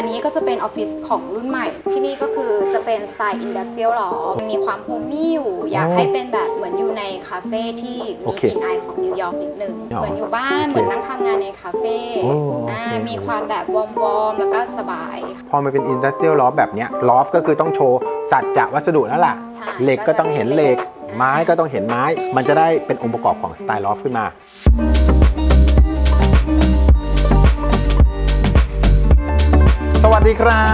อันนี้ก็จะเป็นออฟฟิศของรุ่นใหม่ ที่นี่ก็คือจะเป็นสไตล์อินดัสเทรียลหรอ มีความโฮมมี่อยู่ อยากให้เป็นแบบเหมือนอยู่ในคาเฟ่ที่โอมีเคกลิ่นอายของนิวยอร์กนิดนึง อ๋อเหมือนอยู่บ้านโอเคเหมือนนั่งทำงานในคาเฟ่โอ้โอเค อ่ามีความแบบวอร์มๆแล้วก็สบาย พอมันเป็นอินดัสเทรียลลอฟแบบเนี้ยลอฟก็คือต้องโชว์สัจจะวัสดุแล้วล่ะใช่เหล็กก็ต้องเห็นเหล็กก็จะมีเหล็ก ไม้ก็ต้องเห็นไม้ มันจะได้เป็นองค์ประกอบของสไตล์ลอฟขึ้นมา สวัสดีครั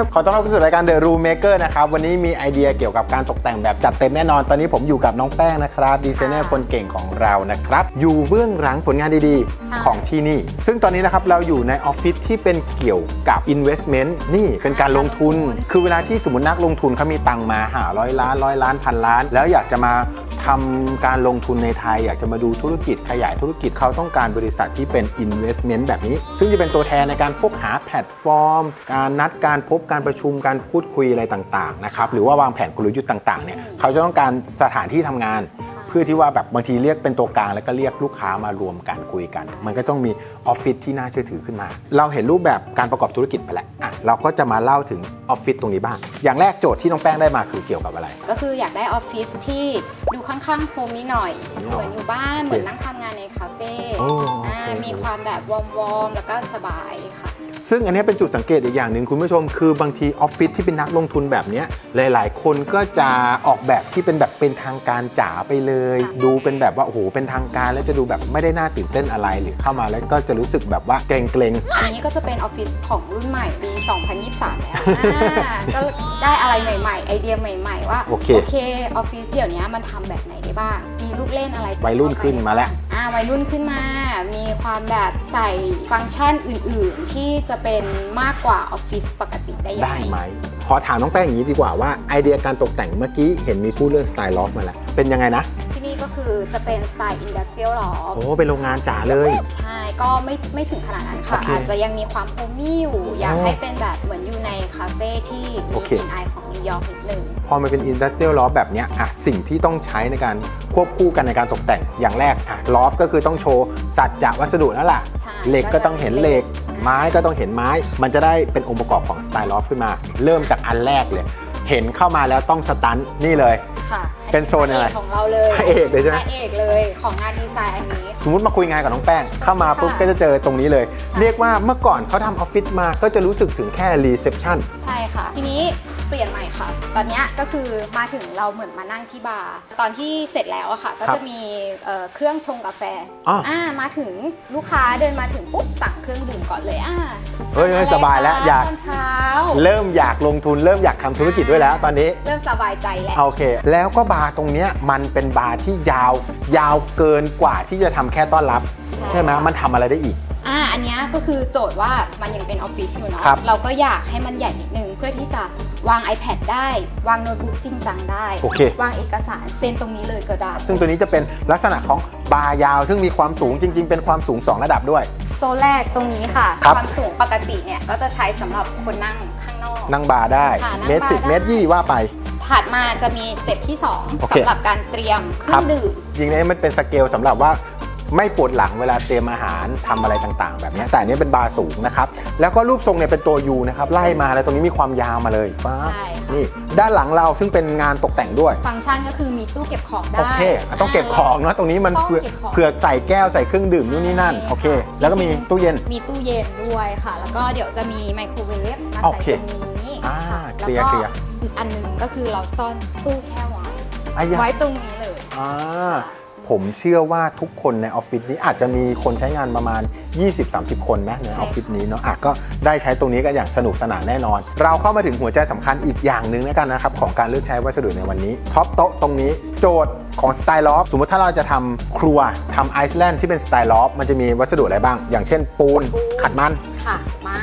บ ขอต้อนรับเข้าสู่รายการ The Room Maker นะครับ วันนี้มีไอเดียเกี่ยวกับการตกแต่งแบบจัดเต็มแน่นอน ตอนนี้ผมอยู่กับน้องแป้งนะครับ ดีไซเนอร์คนเก่งของเรานะครับ อยู่เบื้องหลังผลงานดีใช่ ๆ ของที่นี่ ซึ่งตอนนี้นะครับเราอยู่ในออฟฟิศที่เป็นเกี่ยวกับ investment นี่เป็นการลงทุน คือเวลาที่สมมตินักลงทุนเขามีตังค์มาหาร้อยล้านร้อยล้านพันล้าน แล้วอยากจะมาทำการลงทุนในไทย อยากจะมาดูธุรกิจขยายธุรกิจเขาต้องการบริษัทที่เป็น investment แบบนี้ ซึ่งจะเป็นตัวแทนในการพบหาแพลตฟอร์มการนัดการพบการประชุมการพูดคุยอะไรต่างๆนะครับหรือว่าวางแผนกลยุทธ์ต่างๆเนี่ยเขาจะต้องการสถานที่ทำงาน เพื่อที่ว่าแบบบางทีเรียกเป็นตัวกลางแล้วก็เรียกลูกค้ามารวมกันคุยกัน มันก็ต้องมีออฟฟิศที่น่าเชื่อถือขึ้นมา เราเห็นรูปแบบการประกอบธุรกิจไปแล้วอะเราก็จะมาเล่าถึงออฟฟิศตรงนี้บ้าง อย่างแรกโจทย์ที่น้องแป้งได้มาคือเกี่ยวกับอะไร ก็คืออยากได้ออฟฟิศที่ดูค่อนข้างโฮมมี่หน่อย เหมือนอยู่บ้านเหมือนนั่งทำงานในคาเฟ่โอ้อ่าโอเคมีความแบบวอร์มๆแล้วก็สบายค่ะ ซึ่งอันนี้เป็นจุดสังเกตอีกอย่างหนึ่งคุณผู้ชม คือบางทีออฟฟิศที่เป็นนักลงทุนแบบเนี้ยหลาย ๆ คนก็จะออกแบบที่เป็นแบบเป็นทางการจ๋าไปเลยใช่ดูเป็นแบบว่าโอ้โหเป็นทางการแล้วจะดูแบบไม่ได้น่าตื่นเต้นอะไรหรือเข้ามาแล้วก็จะรู้สึกแบบว่าเกรงๆอันนี้ก็จะเป็นออฟฟิศของรุ่นใหม่ปี 2023 แล้วอ่าก็ได้อะไรใหม่ ๆ ไอเดียใหม่ ๆ ว่าโอเค ออฟฟิศเดี๋ยวนี้มันทำแบบไหนได้บ้าง มีลูกเล่นอะไรใส่วัยรุ่นเข้ไปขึ้นมาแล้วอ่า วัยรุ่นขึ้นมา มีความแบบใส่ฟังก์ชันอื่นๆ ที่จะเป็นมากกว่าออฟฟิศปกติได้ยังได้ไง ไหม ขอถามน้องแป้งอย่างนี้ดีกว่าว่าไอเดียการตกแต่งเมื่อกี้เห็นมีพูดเรื่องสไตล์ลอฟมาแล้ว เป็นยังไงนะ ก็คือจะเป็นสไตล์อินดัสเทรียลหรอโอ้เป็นโรงงานจ๋าเลย ใช่ก็ไม่ไม่ถึงขนาดนั้นค่ะ โอเคอาจจะยังมีความโฮมมี่อยู่อยากอ๋อให้เป็นแบบเหมือนอยู่ในคาเฟ่ที่โอมีเค กลิ่นอายของนิวยอร์กนิดนึง พอมันเป็นอินดัสเทรียลลอฟแบบเนี้ยอะสิ่งที่ต้องใช้ในการควบคู่กันในการตกแต่งอย่างแรกอะลอฟก็คือต้องโชว์สัจจะวัสดุแล้วล่ะใช่เหล็กก็ต้องเห็นเหล็ก ไม้ก็ต้องเห็นไม้ มันจะได้เป็นองค์ประกอบของสไตล์ลอฟขึ้นมา เริ่มจากอันแรกเลย เห็นเข้ามาแล้วต้องสตันนี่เลย ค่ะ เป็นโซนอะไรพเกของเราเลยพระเอกเลยใช่ไหมพระเอกเลยของงานดีไซน์อันนี้ สมมติมาคุยงานกับน้องแป้ง เข้ามาปุ๊บค่ะก็จะเจอตรงนี้เลยใช่เรียกว่าเมื่อก่อนเขาทำออฟฟิศมาก็จะรู้สึกถึงแค่รีเซพชันใช่ค่ะ ทีนี้ เปลี่ยนใหม่ค่ะ ตอนเนี้ยก็คือมาถึงเราเหมือนมานั่งที่บาร์ตอนที่เสร็จแล้วอะค่ะ ก็ครับจะมีเอ่อเครื่องชงกาแฟอ๋ออ่อ่ามาถึงลูกค้าเดินมาถึงปุ๊บสั่งเครื่องดื่มก่อนเลยอ่าเฮ้ยเฮ้ยทนอะไรสบายแล้วคะอยากตอนเช้า เริ่มอยากลงทุนเริ่มอยากทำธุรกิจด้วยแล้ว ตอนนี้เริ่มสบายใจแล้วโอเค แล้วก็บาร์ตรงเนี้ยมันเป็นบาร์ที่ยาวยาวเกินกว่าที่จะทำแค่ต้อนรับ ใช่ใช่ไหมมันทำอะไรได้อีกอ่าอันเนี้ยก็คือโจทย์ว่ามันยังเป็นออฟฟิศอยู่เนาะครับเราก็อยากให้มันใหญ่นิดนึงเพื่อที่จะ วาง iPad ได้ วางโน้ตบุ๊กจริงจังได้ โอเค วางเอกสารเซ็นตรงนี้เลยก็ได้ ซึ่งตัวนี้จะเป็นลักษณะของบาร์ยาว ซึ่งมีความสูงจริง ๆ เป็นความสูง 2 ระดับด้วย โซนแรกตรงนี้ค่ะ ครับ ความสูงปกติเนี่ยก็จะใช้สำหรับคนนั่งข้างนอก นั่งบาร์ได้ค่ะนั่งเมตรสิบบาร์ได้ เมตรยี่ว่าไป ถัดมาจะมีสเต็ปที่ 2 โอเค สำหรับการเตรียมเครื่ครัอบงดื่ม จริงๆเนี่ยมันเป็นสเกลสำหรับว่า ไม่ปวดหลังเวลาเตรียมอาหารทำอะไรต่างๆ แบบเนี้ยแต่อันนี้เป็นบาร์สูงนะครับ แล้วก็รูปทรงเนี่ยเป็นตัวยูนะครับไล่มาแล้วตรงนี้มีความยาวมาเลยฟ้าบใช่ค่ะนี่ด้านหลังเราซึ่งเป็นงานตกแต่งด้วย ฟังก์ชันก็คือมีตู้เก็บของได้โอเคอะต้องเก็บของเนาะตรงนี้มันต้องเผื่อเก็บของเผื่อใส่แก้วใส่เครื่องดื่มนู่นนี่นั่นใช่โอเคค่ะแล้วก็มีจริงๆตู้เย็นมีตู้เย็นด้วยค่ะ แล้วก็เดี๋ยวจะมีไมโครเวฟมาโอใส่เคตรงนี้อ่าค่ะเคลียร์แล้วเคก็ลียร์อีกอันหนึงก็คือเราซ่อนตู้แช่ไว้อายะไว้ตรงนี้เลยอ่า ผมเชื่อว่าทุกคนในออฟฟิศนี้อาจจะมีคนใช้งานประมาณ 20-30 คนไหมในอใช่อฟฟิศนี้เนาะอะก็ได้ใช้ตรงนี้กันอย่างสนุกสนานแน่นอน เราเข้ามาถึงหัวใจสำคัญอีกอย่างหนึ่งแล้วกันนะครับของการเลือกใช้วัสดุในวันนี้ท็อปโต๊ะตรงนี้โจทย์ของสไตล์ลอฟสมมติถ้าเราจะทำครัวทำไอซ์แลนด์ที่เป็นสไตล์ลอฟมันจะมีวัสดุอะไรบ้าง อย่างเช่นปูนปูนขัดมันค่ะไม้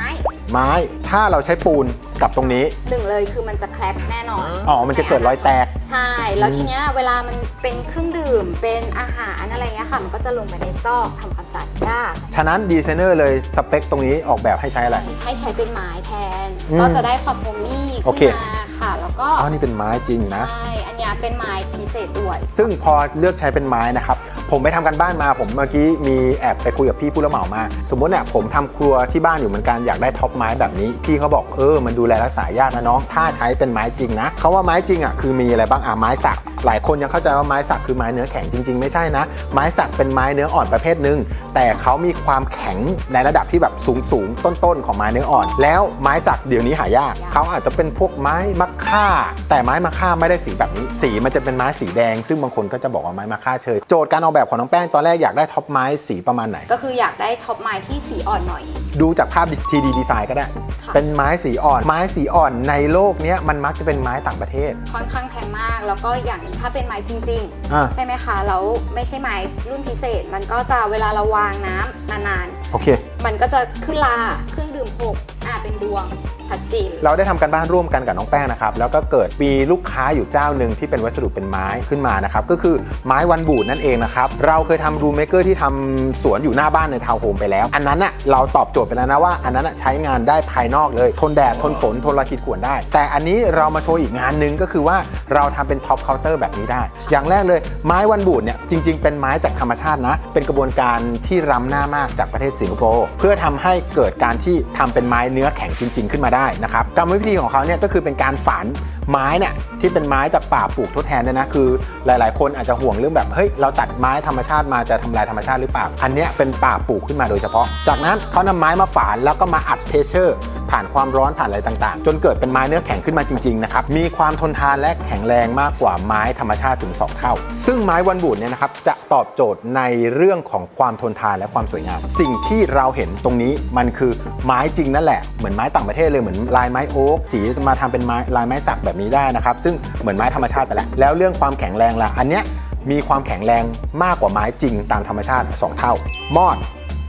ไม้ถ้าเราใช้ปูนกับตรงนี้ หนึ่งเลยคือมันจะแคลกแน่นอน อ๋อ มันจะเกิดรอยแตก ใช่ แล้วทีเนี้ยเวลามันเป็นเครื่องดื่ม เป็นอาหารอะไรเงี้ยค่ะ มันก็จะลงไปในซอกทำความสะอาดยาก ฉะนั้นดีไซเนอร์เลยสเปคตรงนี้ออกแบบให้ใช้อะไร ให้ใช้เป็นไม้แทน อืมก็จะได้ความโฮมมี่โอเค ขึ้นมาค่ะ แล้วก็อ๋อนี่เป็นไม้จริงนะ ใช่ อันเนี้ยเป็นไม้พิเศษด้วย ซึ่งพอเลือกใช้เป็นไม้นะครับ ผมไปทำกันบ้านมาผมเมื่อกี้มีแอบไปคุยกับพี่ผู้รับเหมามา สมมติเนี่ยผมทำครัวที่บ้านอยู่เหมือนกันอยากได้ท็อปไม้แบบนี้ พี่เขาบอกเออมันดูแลรักษายากนะน้องถ้าใช้เป็นไม้จริงนะเขาว่าไม้จริงอะคือมีอะไรบ้างอะไม้สัก หลายคนยังเข้าใจว่าไม้สักคือไม้เนื้อแข็งจริง ๆ ไม่ใช่นะ ไม้สักเป็นไม้เนื้ออ่อนประเภทหนึ่งแต่เขามีความแข็งในระดับที่แบบสูงสูงๆต้นๆของไม้เนื้ออ่อน แล้วไม้สักเดี๋ยวนี้หายากเขาอาจจะเป็นพวกไม้มะค่า แต่ไม้มะค่าไม่ได้สีแบบนี้สีมันจะเป็นไม้สีแดง ซึ่งบางคนก็จะบอกว่าไม้มะค่าเชยโจทย์การออกแบบของน้องแป้งตอนแรกอยากได้ท็อปไม้สีประมาณไหน ก็คืออยากได้ท็อปไม้ที่สีอ่อนหน่อย ดูจากภาพ 3D ดีไซน์ก็ได้ ค่ะ เป็นไม้สีอ่อน ไม้สีอ่อนในโลกเนี้ยมันมักจะเป็นไม้ต่างประเทศ ค่อนข้างแพงมาก แล้วก็อย่างหนึ่งถ้าเป็นไม้จริง อ่า ๆ ใช่ไหมคะ แล้วไม่ใช่ไม้รุ่นพิเศษ มันก็จะเวลาเราวางน้ำนานโอเค ๆ มันก็จะขึ้นลาเครื่องดื่มหกอ่า เป็นดวงชัดเจนเราได้ทำกันบ้านร่วมกันกับน้องแป้งนะครับ แล้วก็เกิดมีลูกค้าอยู่เจ้าหนึ่งที่เป็นวัสดุเป็นไม้ขึ้นมานะครับ ก็คือไม้วันบูดนั่นเองนะครับ เราเคยทำรูมเมเกอร์ที่ทำสวนอยู่หน้าบ้านในทาวน์โฮมไปแล้ว อันนั้นน่ะเราตอบโจทย์ไปแล้วนะว่า อันนั้นน่ะใช้งานได้ภายนอกเลย ทนแดดทนฝนทนราขีดข่วนได้ แต่อันนี้เรามาโชว์อีกงานหนึ่งก็คือว่าเราทำเป็นท็อปเคาน์เตอร์แบบนี้ได้ อย่างแรกเลยไม้วันบูดเนี่ยจริง ๆ เป็นไม้จากธรรมชาตินะ เป็นกระบวนการที่ล้ำหน้ามากจากประเทศสิงคโปร์เพื่อทำให้เกิดการที่ทำเป็นไม้เนื้อแข็งจริง ๆ ขึ้นมาได้นะครับกรรมวิธีของเขาเนี่ยก็คือเป็นการฝาน ไม้เนี่ยที่เป็นไม้จากป่าปลูกทดแทนด้วยนะคือ หลาย ๆ คนอาจจะห่วงเรื่องแบบเฮ้ยเราตัดไม้ธรรมชาติมาจะทำลายธรรมชาติหรือเปล่าอันเนี้ยเป็นป่าปลูกขึ้นมาโดยเฉพาะ จากนั้นเขานำไม้มาฝานแล้วก็มาอัดเพเชอร์ ผ่านความร้อนผ่านอะไรต่าง ๆ จนเกิดเป็นไม้เนื้อแข็งขึ้นมาจริง ๆ นะครับมีความทนทานและแข็งแรงมากกว่าไม้ธรรมชาติถึง 2 เท่า ซึ่งไม้วันบูดเนี่ยนะครับจะตอบโจทย์ในเรื่องของความทนทานและความสวยงาม สิ่งที่เราเห็นตรงนี้มันคือไม้จริงนั่นแหละเหมือนไม้ต่างประเทศเลยเหมือนลายไม้โอ๊กสีมาทำเป็นไม้ลายไม้สักแบบนี้ได้นะครับ ซึ่งเหมือนไม้ธรรมชาติไปแล้ว แล้วเรื่องความแข็งแรงล่ะ อันเนี้ยมีความแข็งแรงมากกว่าไม้จริงตามธรรมชาติ 2 เท่า มอด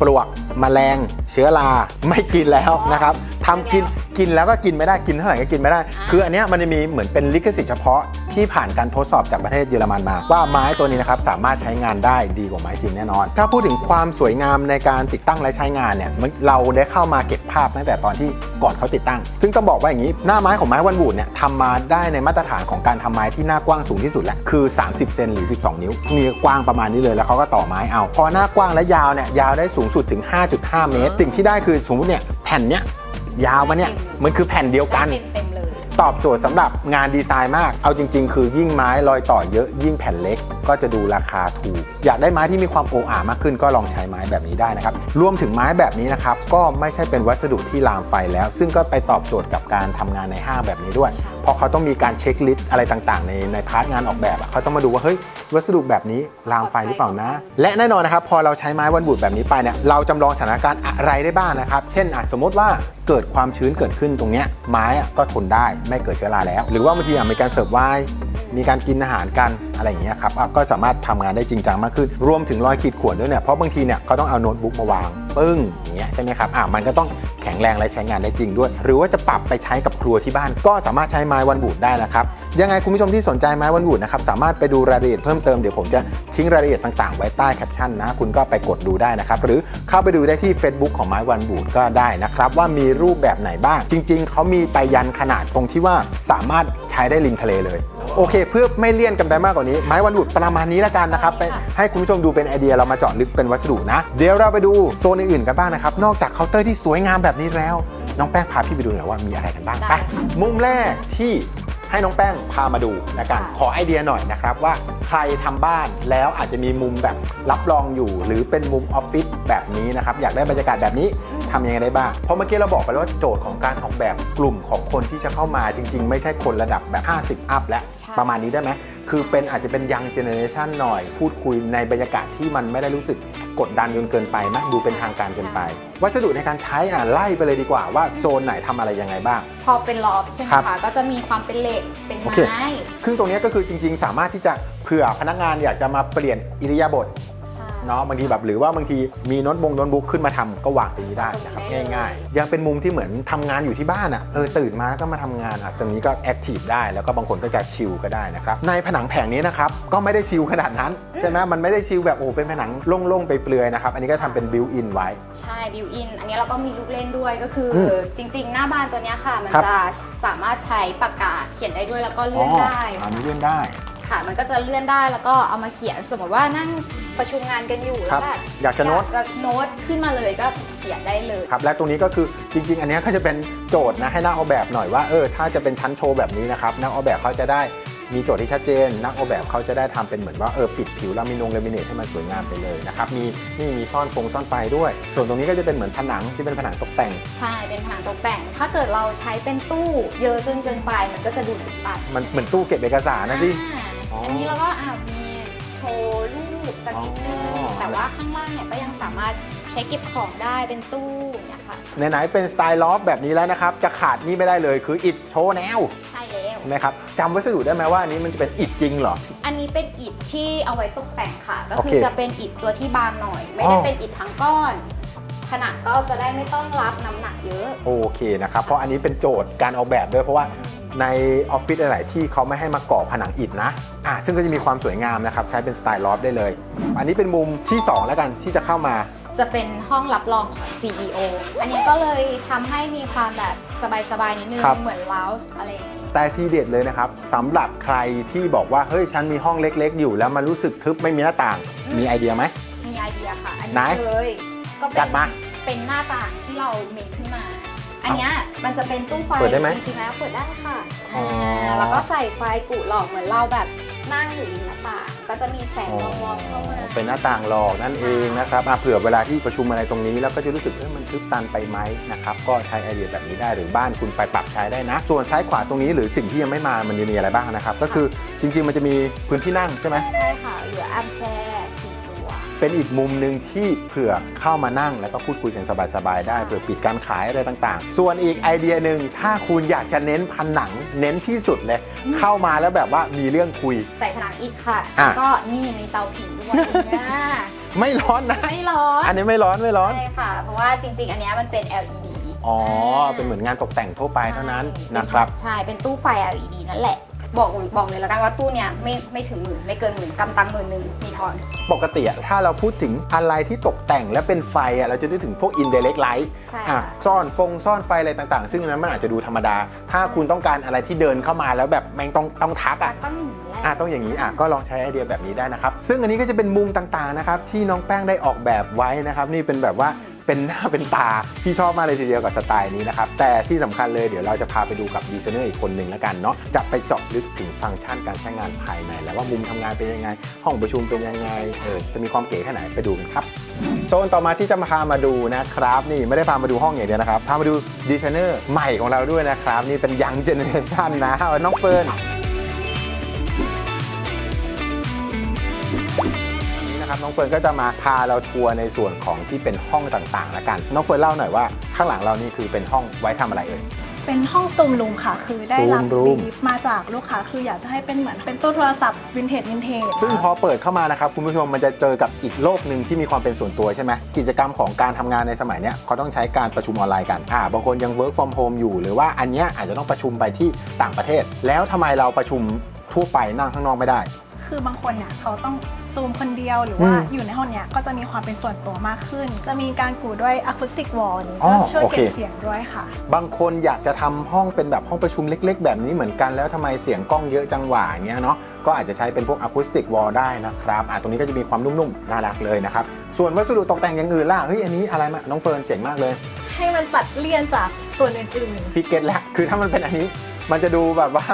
ปลวกแมลง เชื้อรา ไม่กินแล้วนะครับ ทำกินกินแล้วก็กินไม่ได้กินเท่าไหร่ก็กินไม่ได้ คืออันเนี้ยมันจะมีเหมือนเป็นลิขสิทธิ์เฉพาะที่ผ่านการทดสอบจากประเทศเยอรมันมา ว่าไม้ตัวนี้นะครับสามารถใช้งานได้ดีกว่าไม้จริงแน่นอน ถ้าพูดถึงความสวยงามในการติดตั้งและใช้งานเนี่ยมันเราได้เข้ามาเก็บภาพตั้งแต่ตอนที่ก่อนเขาติดตั้ง ซึ่งต้องบอกว่าอย่างนี้หน้าไม้ของไม้วันบูดเนี่ยทำมาได้ในมาตรฐานของการทำไม้ที่หน้ากว้างสูงที่สุดแหละคือ 30 เซนหรือ 12 นิ้วมีกว้างประมาณนี้เลยแล้วเขาก็ต่อไม้เอา พอหน้ากว้างและยาวเนี่ยยาวได้สูงสุดถึง 5.5 เมตรสิ่งที่ได้คือสมมติเนี่ยแผ่นเนี้ย ยาวมาเนี่ยมันคือแผ่นเดียวกันเต็มเต็มๆเลย ตอบโจทย์สำหรับงานดีไซน์มาก เอาจริง ๆ คือยิ่งไม้รอยต่อเยอะยิ่งแผ่นเล็ก ก็จะดูราคาถูก อยากได้ไม้ที่มีความโอ่อ่ามากขึ้นก็ลองใช้ไม้แบบนี้ได้นะครับ รวมถึงไม้แบบนี้นะครับ ก็ไม่ใช่เป็นวัสดุที่ลามไฟแล้ว ซึ่งก็ไปตอบโจทย์กับการทำงานในห้างแบบนี้ด้วย ใช่เพ ราะเขาต้องมีการเช็คลิสต์อะไรต่างๆ ในในพาร์ทงานออกแบบอะเขาต้องมาดูว่าเฮ้ยวัสดุแบบนี้ลามไฟหรือเปล่านะ และแน่นอนนะครับพอเราใช้ไม้วันบูดแบบนี้ไปเนี่ยเราจำลองสถานการณ์อะไรได้บ้างนะครับ เช่นอะสมมติว่าเกิดความชื้นเกิดขึ้นตรงเนี้ยไม้อะก็ทนได้ไม่เกิดเชื้อราแล้ว หรือว่าบางทีอะมีการเสิร์ฟไวน์มีการกินอาหารกันอะไรอย่างเงี้ยครับอะก็สามารถทำงานได้จริงจังมากขึ้น รวมถึงรอยขีดข่วนด้วยเนี่ยเพราะบางทีเนี่ยเขาต้องเอาโน้ตบุ๊กมาวางปึ้งอย่างเงี้ยใช่ไหมครับอะมันก็ต้องแข็งแรงและใช้งานได้จริงด้วย หรือว่าจะปรับไปใช้กับครัวที่บ้าน ก็สามารถใช้ไม้วันบูดได้นะครับยังไงคุณผู้ชมที่สนใจไม้วันบูดนะครับสามารถไปดูรายละเอียดเพิ่มเติมเดี๋ยวผมจะทิ้งรายละเอียดต่างๆ ไว้ใต้แคปชั่นนะคุณก็ไปกดดูได้นะครับหรือเข้าไปดูได้ที่ Facebook ของไม้วันบูดก็ได้นะครับว่ามีรูปแบบไหนบ้าง จริง ๆเขามีไตยันขนาดตรงที่ว่าสามารถใช้ได้ริมทะเลเลย โอเค เพื่อไม่เลี่ยนกันไปมากกว่านี้ ไม้วันบูดประมาณนี้แล้วกันนะครับไปให้คุณผู้ชมดูเป็นไอเดียเรามาเจาะลึกเป็นวัสดุนะ เดี๋ยวเราไปดูโซนอื่นๆกันบ้างนะครับ นอกจากเคาน์เตอร์ที่สวยงามแบบนี้แล้ว น้องแป้งพาพี่ไปดูหน่อยว่ามีอะไรกันบ้างไปมุมแรกที่ให้น้องแป้งพามาดูนะกันขอไอเดียหน่อยนะครับว่าใครทำบ้านแล้วอาจจะมีมุมแบบรับรองอยู่ หรือเป็นมุมออฟฟิศแบบนี้นะครับ อยากได้บรรยากาศแบบนี้ ทำยังไงได้บ้าง เพราะเมื่อกี้เราบอกไปแล้วว่าโจทย์ของการออกแบบกลุ่มของคนที่จะเข้ามาจริง ๆ ไม่ใช่คนระดับแบบ 50 อัพแล้วใช่ ประมาณนี้ได้ไหม คือเป็นอาจจะเป็นยังเจเนอเรชันหน่อย พูดคุยในบรรยากาศที่มันไม่ได้รู้สึกกดดันจนเกินไปนะดูเป็นทางการเกินไป วัสดุในการใช้อะไล่ไปเลยดีกว่าว่าโซนไหนทำอะไรยังไงบ้าง พอเป็นลอฟใช่ไหมครับคะก็จะมีความเป็นเหล็กเป็นโอเค ไม้ซึ่งตรงเนี้ยก็คือจริง ๆ สามารถที่จะเผื่อพนักงานอยากจะมาเปลี่ยนอิริยาบถ ใช่ เนาะบางทีแบบหรือว่าบางทีมีโน้ตบงโน้ตบุ๊กขึ้นมาทำก็วางตรงนี้ได้นะครับตรงนี้ได้เลยง่ายๆ ยังเป็นมุมที่เหมือนทำงานอยู่ที่บ้านอะเออตื่นมาแล้วก็มาทำงานอะตรงนี้ก็แอคทีฟได้แล้วก็บางคนก็จะชิลก็ได้นะครับในผนังแผงนี้นะครับก็ไม่ได้ชิลขนาดนั้นใช่ไหมมันไม่ได้ชิลแบบโอ้เป็นผนังโล่งๆไปเปลือยๆนะครับอันนี้ก็ทำเป็นบิวอินไว้ใช่บิวอินอันนี้เราก็มีลูกเล่นด้วยก็คืออมจริง ๆ หน้าบ้านตัวเนี้ยค่ะ มันครับจะสามารถใช้ปากกาเขียนได้ด้วยแล้วก็เลื่อนได้อันนี้เลื่อนได้ ค่ะ มันก็จะเลื่อนได้แล้วก็เอามาเขียนสมมติว่านั่งประชุมงานกันอยู่คแล้รับวแบบอยากจะโน้ต จะโน้ตขึ้นมาเลยก็เขียนได้เลย ครับและตรงนี้ก็คือจริง ๆ อันเนี้ยก็จะเป็นโจทย์นะให้นักออกแบบหน่อยว่าเออถ้าจะเป็นชั้นโชว์แบบนี้นะครับนักออกแบบเขาจะได้มีโจทย์ที่ชัดเจน นักออกแบบเขาจะได้ทำเป็นเหมือนว่าเออปิดผิวลามินงเลมิเนตให้มันสวยงามไปเลยนะครับมีนี่มีซ่อนฟงซ่อนไฟด้วย ส่วนตรงนี้ก็จะเป็นเหมือนผนังที่เป็นผนังตกแต่ง ใช่เป็นผนังตกแต่ง ถ้าเกิดเราใช้เป็นตู้เยอะจนเกินไปมันก็จะดูถึงตัดมันเหมือนตู้เก็บเอกสารนะพี่อ่า อ๋ออัอันนี้เราก็อ่ามีโชว์รูปสักนิดนึง อ๋อ แต่ว่าข้างล่างเนี่ยก็ยังสามารถใช้เก็บของได้เป็นตู้เนี่ยค่ะ ไหนๆเป็นสไตล์ลอฟแบบนี้แล้วนะครับ จะขาดนี่ไม่ได้เลยคืออิฐโชว์แนวใช่แล้ว นะครับจำวัสดุได้ไหมว่าอันนี้มันจะเป็นอิฐจริงเหรอ อันนี้เป็นอิฐที่เอาไว้ตกแต่งค่ะ ก็คือโอเคจะเป็นอิฐตัวที่บางหน่อย ไม่ได้อ๋อ เป็นอิฐทั้งก้อน ขนาดก็จะได้ไม่ต้องรับน้ำหนักเยอะ โอเคนะครับ เพราะอันนี้เป็นโจทย์การออกแบบด้วยเพราะว่า ในออฟฟิศหลาย ๆ ที่เขาไม่ให้มาก่อผนังอิฐนะอะซึ่งก็จะมีความสวยงามนะครับ ใช้เป็นสไตล์ลอฟได้เลย อันนี้เป็นมุมที่ 2 แล้วกันที่จะเข้ามา จะเป็นห้องรับรองของ CEO อันนี้ก็เลยทำให้มีความแบบสบาย ๆ นิดนึง ครับ เหมือนลาวส์อะไรอย่างนี้ แต่ที่เด็ดเลยนะครับสำหรับใครที่บอกว่าเฮ้ยฉันมีห้องเล็ก ๆ อยู่แล้วมันรู้สึกทึบไม่มีหน้าต่าง อืม มีไอเดียไหม มีไอเดียค่ะ อันไหนนี้เลย ก็เป็จันดมา เป็นหน้าต่างที่เราเมคขึ้นมา อันเนี้ยมันจะเป็นตู้ไฟเปิดได้ไหมจริงๆแล้วเปิดได้ค่ะอ๋ออ่าแล้วก็ใส่ไฟกุหลอกเหมือนเราแบบนั่งอยู่ริมหน้าต่างก็จะมีแสงวอมๆเข้ามา เป็นหน้าต่างหลอกนั่นเองนะครับอะเผื่อเวลาที่ประชุมอะไรตรงนี้ แล้วก็จะรู้สึกเออมันทึบตันไปไหมนะครับ ก็ใช้ไอเดียแบบนี้ได้หรือบ้านคุณไปปรับใช้ได้นะ ส่วนซ้ายขวาตรงนี้หรือสิ่งที่ยังไม่มามันจะมีอะไรบ้างนะครับ ก็คือจริง ๆ มันจะมีพื้นที่นั่งใช่ไหม ใช่ค่ะ เหลืออัมแชร์สี่ตัว เป็นอีกมุมหนึ่งที่เผื่อเข้ามานั่งแล้วก็พูดคุยกันสบายๆได้เผื่อปิดการขายอะไรต่างๆ ส่วนอีกไอเดียหนึ่งถ้าคุณอยากจะเน้นผนัง เน้นที่สุดเลยอืมเข้ามาแล้วแบบว่ามีเรื่องคุย ใส่ผนังอีกค่ะอะ แล้วก็นี่มีเตาผิงด้วยเนี่ยไม่ร้อนนะ ไม่ร้อนอันนี้ไม่ร้อนไม่ร้อน ใช่ค่ะ เพราะว่าจริง ๆ อันเนี้ยมันเป็น LED อ๋อ เป็นเหมือนงานตกแต่งทั่วไปเท่านั้นใช่นะครับ ใช่ เป็นตู้ไฟ LED นั่นแหละ บอกบอกเลยแล้วกันว่าตู้เนี้ยไม่ไม่ถึงหมื่นไม่เกินหมื่นกำตังหมื่นหนึ่งมีทอน ปกติอะถ้าเราพูดถึงอะไรที่ตกแต่งและเป็นไฟอะเราจะนึกถึงพวก indirect light ใช่อะค่ะซ่อนฟงซ่อนไฟอะไรต่างๆ ซึ่งอันนั้นมันอาจจะดูธรรมดา ถ้าคุณต้องการอะไรที่เดินเข้ามาแล้วแบบแม่งต้องต้องทักอะต้องหมุนแรอะกต้องอย่างนี้อะก็ลองใช้ไอเดียแบบนี้ได้นะครับ ซึ่งอันนี้ก็จะเป็นมุมต่างๆนะครับที่น้องแป้งได้ออกแบบไว้นะครับ นี่เป็นแบบว่า เป็นหน้าเป็นตาที่ชอบมากเลยทีเดียวกับสไตล์นี้นะครับ แต่ที่สำคัญเลยเดี๋ยวเราจะพาไปดูกับดีไซเนอร์อีกคนหนึ่งแล้วกันเนาะจะไปเจาะลึกถึงฟังก์ชันการใช้งานภายใน แล้วว่ามุมทำงานเป็นยังไง ห้องประชุมเป็นยังไงเออจะมีความเก๋แค่ไหนไปดูกันครับโซนต่อมาที่จะมาพามาดูนะครับนี่ไม่ได้พามาดูห้องอย่างเดียวนะครับพามาดูดีไซเนอร์ใหม่ของเราด้วยนะครับนี่เป็นยังเจเนอเรชันนะน้องเฟิร์น นนี้นะครับน้องเฟิร์นก็จะมาพาเราทัวร์ในส่วนของที่เป็นห้องต่างๆแล้วกัน น้องเฟิร์นเล่าหน่อยว่าข้างหลังเรานี่คือเป็นห้องไว้ทำอะไรเอ่ยเป็นห้องซูมรูมค่ะ คือได้รับ Zoom room บีฟมาจากลูกค้าคืออยากจะให้เป็นเหมือนเป็นตู้โทรศัพท์วินเทจวินเทจซึ่งพอเปิดเข้ามานะครับคุณผู้ชมมันจะเจอกับอีกโลกหนึ่งที่มีความเป็นส่วนตัวใช่ไหมกิจกรรมของการทำงานในสมัยเนี้ยเขาต้องใช้การประชุมออนไลน์กันอ่าบางคนยัง work from home อยู่ หรือว่าอันเนี้ยอาจจะต้องประชุมไปที่ต่างประเทศ แล้วทำไมเราประชุมทั่วไปนั่งข้างนอกไม่ได้ คือบางคนเนี่ยเขาต้อง ซูมคนเดียวหรือว่าอืมอยู่ในห้องเนี้ยก็จะมีความเป็นส่วนตัวมากขึ้น จะมีการกูด้วยอะคูสติกวอลนี้อ๋อก็ช่วยโอเคเก็บเสียงด้วยค่ะ บางคนอยากจะทำห้องเป็นแบบห้องประชุมเล็ก ๆ แบบนี้เหมือนกันแล้วทำไมเสียงกล้องเยอะจังหวะอย่างเงี้ยเนาะก็อาจจะใช้เป็นพวกอะคูสติกวอลได้นะครับอะตรงนี้ก็จะมีความนุ่มๆน่ารักเลยนะครับส่วนวัสดุตกแต่งอย่างอื่นล่ะเฮ้ยอันนี้อะไรมาน้องเฟิร์นเจ๋งมากเลย ให้มันตัดเลี่ยนจากส่วนอื่นพี่เก็ตแล้วคือถ้ามันเป็นอันนี้มันจะดูแบบว่า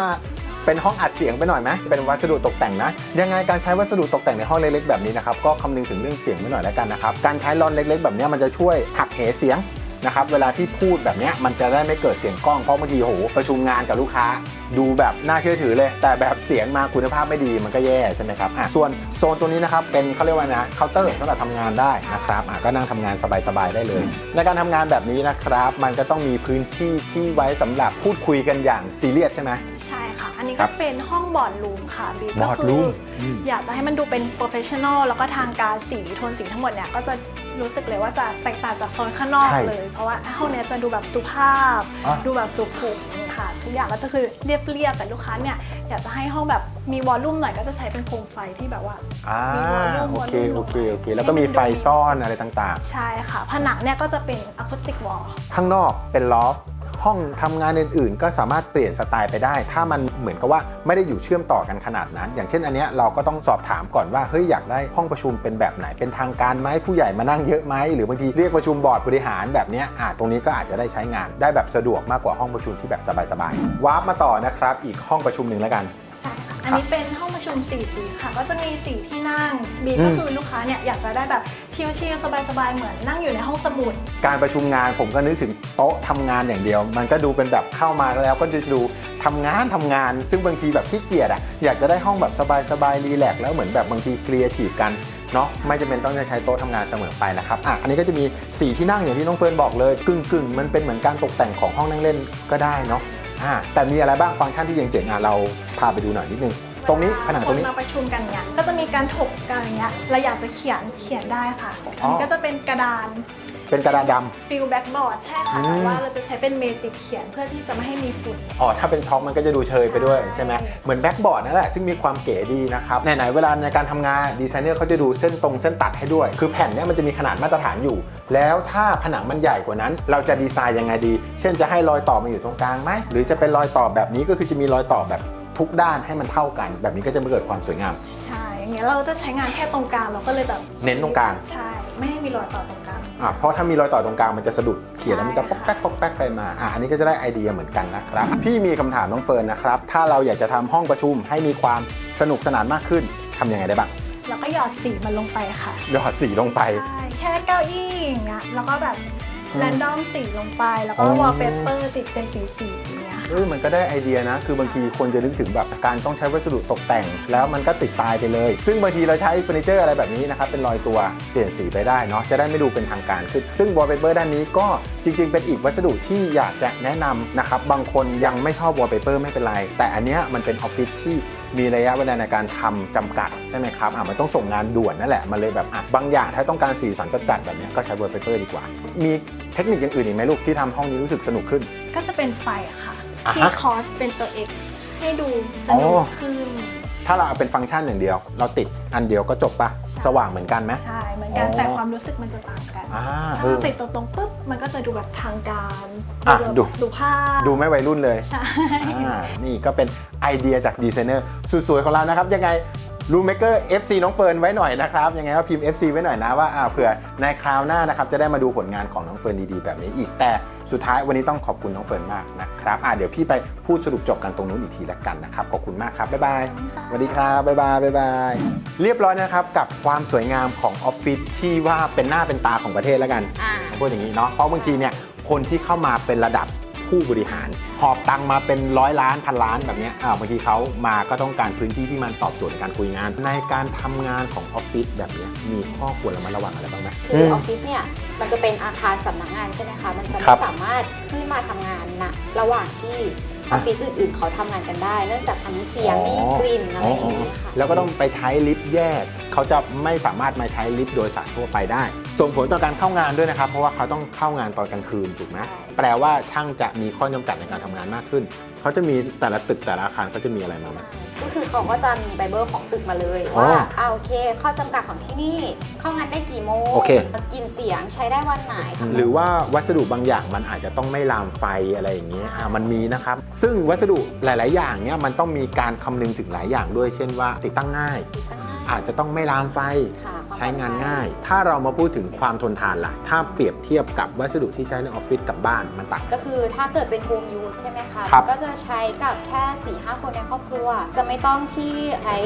เป็นห้องอัดเสียงไปหน่อยไหมเป็นวัสดุตกแต่งนะ ยังไงการใช้วัสดุตกแต่งในห้องเล็กๆแบบนี้นะครับก็คำนึงถึงเรื่องเสียงไว้หน่อยแล้วกันนะครับการใช้ลอนเล็กๆ แบบนี้มันจะช่วยหักเหเสียงนะครับเวลาที่พูดแบบนี้มันจะได้ไม่เกิดเสียงกล้องเพราะบางทีโหประชุมงานกับลูกค้า ดูแบบน่าเชื่อถือเลย แต่แบบเสียงมาคุณภาพไม่ดีมันก็แย่ใช่ไหมครับอะส่วนโซนตัวนี้นะครับเป็นเขาเรียกว่านะเคาน์เตอร์สำหรับทำงานได้นะครับอะก็นั่งทำงานสบายๆได้เลย ในการทำงานแบบนี้นะครับ มันก็ต้องมีพื้นที่ที่ไว้สำหรับพูดคุยกันอย่างซีเรียสใช่ไหมใช่ค่ะ อันนี้ครัก็บเป็นห้องบอร์ดรูมค่ะบีฟก็ board คื room อยากจะให้มันดูเป็นโปรเฟชชั่นอลแล้วก็ทางการสีโทนสีทั้งหมดเนี่ยก็จะรู้สึกเลยว่าจะแตกต่างจากโซนข้างนอกใช่เลย เพราะว่าห้องเนี้ยจะดูแบบสุภาพ อะ ดูแบบสุขุมค่ะ ทุกอย่างก็จะคือเรียบเรียบๆแต่ลูกค้าเนี่ยอยากจะให้ห้องแบบมีวอลลุ่มหน่อยก็จะใช้เป็นโคมไฟที่แบบว่า อ่ามีวอลลุ่มโอเควอลลุ่มโอเคโอเค แล้วก็มีไฟซ่อนอะไรต่างใช่ค่ะ ผนังเนี่ยก็จะเป็นอะคูสติกวอล ๆ ข้างนอกเป็นลอฟ ห้องทำงานอื่นๆ ก็สามารถเปลี่ยนสไตล์ไปได้ ถ้ามันเหมือนกับว่าไม่ได้อยู่เชื่อมต่อกันขนาดนั้น อย่างเช่นอันเนี้ยเราก็ต้องสอบถามก่อนว่าเฮ้ยอยากได้ห้องประชุมเป็นแบบไหนเป็นทางการไหมผู้ใหญ่มานั่งเยอะไหมหรือบางทีเรียกประชุมบอร์ดบริหารแบบเนี้ยอ่าตรงนี้ก็อาจจะได้ใช้งานได้แบบสะดวกมากกว่าห้องประชุมที่แบบสบายๆวาร์ปมาต่อนะครับ อีกห้องประชุมหนึ่งแล้วกันใช่ค่ะอันนี้เป็นห้องประชุมสีสีค่ะ ก็จะมีสีที่นั่ง B อืก็มคือลูกค้าเนี่ยอยากจะได้แบบ ชิลๆสบายๆ เหมือนนั่งอยู่ในห้องสมุด การประชุมงานผมก็นึกถึงโต๊ะทำงานอย่างเดียว มันก็ดูเป็นแบบเข้ามาแล้วก็จะดูทำงานทำงาน ซึ่งบางทีแบบขี้เกียจอะอยากจะได้ห้องแบบสบายๆรีแลกซ์แล้วเหมือนแบบบางทีครีเอทีฟกันเนาะไม่จำเป็นต้องจะใช้โต๊ะทำงานเสมอไปนะครับอะอันนี้ก็จะมีสีที่นั่งอย่างที่น้องเฟิร์นบอกเลยกึ่งกึ่งๆมันเป็นเหมือนการตกแต่งของห้องนั่งเล่นก็ได้เนาะอ่าแต่มีอะไรบ้างฟังก์ชันที่เจ๋งๆอะเราพาไปดูหน่อยนิดนึง ตรงนี้ผนังตรงนี้คนมาประชุมกันเนี่ยก็จะมีการถกกันอย่างเงี้ยเราอยากจะเขียนเขียนได้ค่ะอ๋ออัอันนี้ก็จะเป็นกระดานเป็นกระดาษดำฟิลแบ็กบอร์ดใช่ค่ะอืมแต่ว่าเราจะใช้เป็นเมจิกเขียนเพื่อที่จะไม่ให้มีฝุ่นอ๋อถ้าเป็นช็อคมันก็จะดูเชยไปด้วยใช่ใช่ไหมเหมือนแบ็กบอร์ดนั่นแหละซึ่งมีความเก๋ดีนะครับไหนๆเวลาในการทำงานดีไซเนอร์เขาจะดูเส้นตรงเส้นตัดให้ด้วย คือแผ่นเนี้ยมันจะมีขนาดมาตรฐานอยู่ แล้วถ้าผนังมันใหญ่กว่านั้น เราจะดีไซน์ยังไงดี เช่นจะให้รอยต่อมาอยู่ตรงกลางไหมหรือจะเป็นรอยต่อแบบนี้ก็คือจะมีรอยต่อแบบ ทุกด้านให้มันเท่ากัน แบบนี้ก็จะไม่เกิดความสวยงาม ใช่อย่างเงี้ยเราจะใช้งานแค่ตรงกลางเราก็เลยแบบเน้นตรงกลาง ใช่ ไม่ให้มีรอยต่อตรงกลาง อะเพราะถ้ามีรอยต่อตรงกลางมันจะสะดุดเขียนแล้วมันจะใช่ป๊อกค่ะแป๊กป๊อกแป๊กไปมาอะอันนี้ก็จะได้ไอเดียเหมือนกันนะครับ พี่มีคำถามน้องเฟิร์นนะครับ ถ้าเราอยากจะทำห้องประชุมให้มีความสนุกสนานมากขึ้นทำยังไงได้บ้างแล้วก็หยอดสีมันลงไปค่ะหยอดสีลงไป ใช่แค่เก้าอี้อย่างเงี้ยแล้วก็แบบอืมแรนดอมสีลงไปแล้วก็อ๋อ วอลเปเปอร์ติดเป็นสีสีๆอย่าง เออมันก็ได้ไอเดียนะ คือบางทีคนจะนึกถึงแบบการต้องใช้วัสดุตกแต่ง แล้วมันก็ติดตายไปเลย ซึ่งบางทีเราใช้เฟอร์นิเจอร์อะไรแบบนี้นะครับเป็นรอยตัวเปลี่ยนสีไปได้เนาะจะได้ไม่ดูเป็นทางการขึ้นซึ่งวอลเปเปอร์ด้านนี้ก็จริง ๆ เป็นอีกวัสดุที่อยากจะแนะนำนะครับบางคนยังไม่ชอบวอลเปเปอร์ไม่เป็นไร แต่อันเนี้ยมันเป็นออฟฟิศที่มีระยะเวลาในการทำจำกัดใช่ไหมครับอะมันต้องส่งงานด่วนนั่นแหละ มันเลยแบบอะบางอย่างถ้าต้องการสีสันจัดๆแบบเนี้ยก็ใช้วอลเปเปอร์ดีกว่า มีเทคนิคอย่างอื่นอีกไหมลูกที่ทำห้องนี้รู้สึกสนุกขึ้น ก็จะเป็นไฟค่ะ อ่าฮะที่คอสเป็นตัว X ให้ดูสนุอ๋กอขึ้น ถ้าเราเอาเป็นฟังก์ชันอย่างเดียว เราติดอันเดียวก็จบปะสว่างเหมือนกันไหม ใช่เหมือนกันอ๋อ แต่ความรู้สึกมันจะต่างกัน อ่าถ้าเออ เราติดตรงๆปุ๊บ มันก็จะดูแบบทางการอะแบบดูดูภาพดูไม่วัยรุ่นเลย ใช่ อ่า นี่ก็เป็นไอเดียจากดีไซเนอร์สุดสวยของเรานะครับ ยังไงรูเมเกอร์ FC น้องเฟิร์นไว้หน่อยนะครับ ยังไงก็พิมพ์ FC ไว้หน่อยนะว่าอ่าเผื่อในคราวหน้านะครับ จะได้มาดูผลงานของน้องเฟิร์นดีๆ แบบนี้อีกแต่ สุดท้ายวันนี้ต้องขอบคุณน้องเฟิร์นมากนะครับอ่าเดี๋ยวพี่ไปพูดสรุปจบกันตรงนู้นอีกทีละกันนะครับ ขอบคุณมากครับ บ๊ายบายสวัสดีครับบ๊ายบายบ๊ายบายเรียบร้อยนะครับกับความสวยงามของออฟฟิศที่ว่าเป็นหน้าเป็นตาของประเทศแล้วกันอ่าผมพูดอย่างนี้เนาะเพราะบางทีเนี่ยคนที่เข้ามาเป็นระดับ ผู้บริหาร หอบตังค์มาเป็นร้อยล้านพันล้านแบบเนี้ยอ่าบางทีเขามาก็ต้องการพื้นที่ที่มันตอบโจทย์ในการคุยงาน ในการทำงานของออฟฟิศแบบเนี้ยมีข้อควรระมัดระวังอะไรบ้างไหมคือออฟฟิศเนี่ยมันจะเป็นอาคารสำนักงานใช่ไหมคะมันจะครัไม่บสามารถขึ้นมาทำงานนะระหว่างที่ ออฟฟิศอื่นๆเขาทำงานกันได้ เนื่องจากมันมีเสียงอ๋อมีกลิ่นอะไรอย่างเงี้ยค่ะ แล้วก็ต้องไปใช้ลิฟต์แยก เขาจะไม่สามารถมาใช้ลิฟต์โดยสารทั่วไปได้ ส่งผลต่อการเข้างานด้วยนะครับ เพราะว่าเขาต้องเข้างานตอนกลางคืนถูกไหมใช่ แปลว่าช่างจะมีข้อจำกัดในการทำงานมากขึ้น เขาจะมีแต่ละตึกแต่ละอาคารเขาจะมีอะไรมาไหม ก็คือเขาก็จะมีไบเบิลของตึกมาเลยอ๋อว่าอ่าโอเค ข้อจำกัดของที่นี่เข้างานได้กี่โมงโอเค กินเสียงใช้ได้วันไหน หรือว่าวัสดุบางอย่างมันอาจจะต้องไม่ลามไฟอะไรอย่างเงี้ยอะมันมีนะครับ ซึ่งวัสดุหลาย ๆ อย่างเนี้ยมันต้องมีการคำนึงถึงหลายอย่างด้วย เช่นว่าติดตั้งง่าย ติดตั้งง่าย อาจจะต้องไม่ลามไฟ ค่ะควมใช้งานปลอดภัง่าย ถ้าเรามาพูดถึงความทนทานล่ะ ถ้าเปรียบเทียบกับวัสดุที่ใช้ในออฟฟิศกับบ้านมันต่างกันก็คือถ้าเกิดเป็นโฮมยูใช่ไหมคะครับ ก็จะใช้กับแค่4ี่ห้าคนในครอบครัว จะไม่ต้องที่ใช้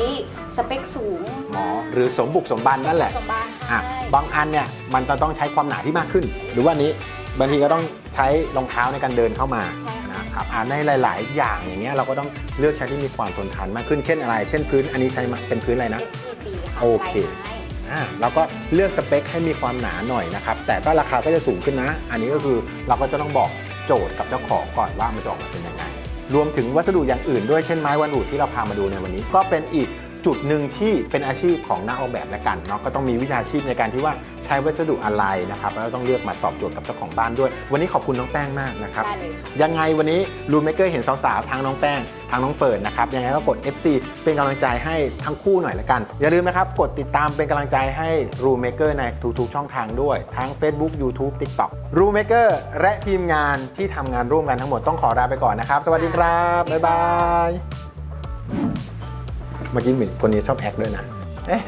สเปคสูงหมอหรือสมบุกสมบันนั่นแหละ สมบัติอะใช่บางอันเนี่ยมันจะต้องใช้ความหนาที่มากขึ้น หรือว่านี้บางทีก็ต้องใช้รองเท้าในการเดินเข้ามาใช่ค่ะนะ ครับอ่าในหลาย ๆ อย่างอย่างเงี้ยเราก็ต้องเลือกใช้ที่มีความทนทานมากขึ้นเช่นอะไร เช่นพื้นอันนี้ใช้มาเป็นพื้นอะไรนะ SPC ค่ะโอเค ลายไม้อ่าเราก็เลือกสเปคให้มีความหนาหน่อยนะครับ แต่ก็ราคาก็จะสูงขึ้นนะ อันนี้ก็คือเราก็จะต้องบอกโจทย์กับเจ้าของก่อนว่ามันจะออกมาเป็นยังไง รวมถึงวัสดุอย่างอื่นด้วยเช่นไม้วันอูดที่เราพามาดูในวันนี้ ก็เป็นอีก จุดหนึ่งที่เป็นอาชีพของนักออกแบบและกันเนาะก็ต้องมีวิชาชีพในการที่ว่าใช้วัสดุอะไรนะครับแล้วต้องเลือกมาตอบโจทย์กับเจ้าของบ้านด้วย วันนี้ขอบคุณน้องแป้งมากนะครับได้เลยค่ะ ยังไงวันนี้รูมเมเกอร์เห็นสาวๆทางน้องแป้งทางน้องเฟิร์นนะครับยังไงก็กด FC เป็นกำลังใจให้ทั้งคู่หน่อยละกัน อย่าลืมนะครับกดติดตามเป็นกำลังใจให้รูมเมเกอร์ในทุกๆช่องทางด้วย ทั้ง Facebook YouTube TikTok รูมเมเกอร์และทีมงานที่ทำงานร่วมกันทั้งหมดต้องขอลาไปก่อนนะครับ สวัสดีครับบ๊ายบาย เมื่อกี้เหมือนคนนี้ชอบแอคด้วยนะเฮ้ย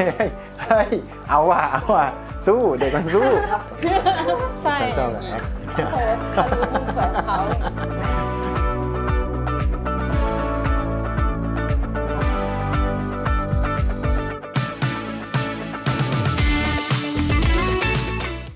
เฮ้ยเอาว่ะเอาว่ะสู้เด็กมันสู้ใช่ฉันชอบแอค โพสต์เขาดูมุมสวยของเขา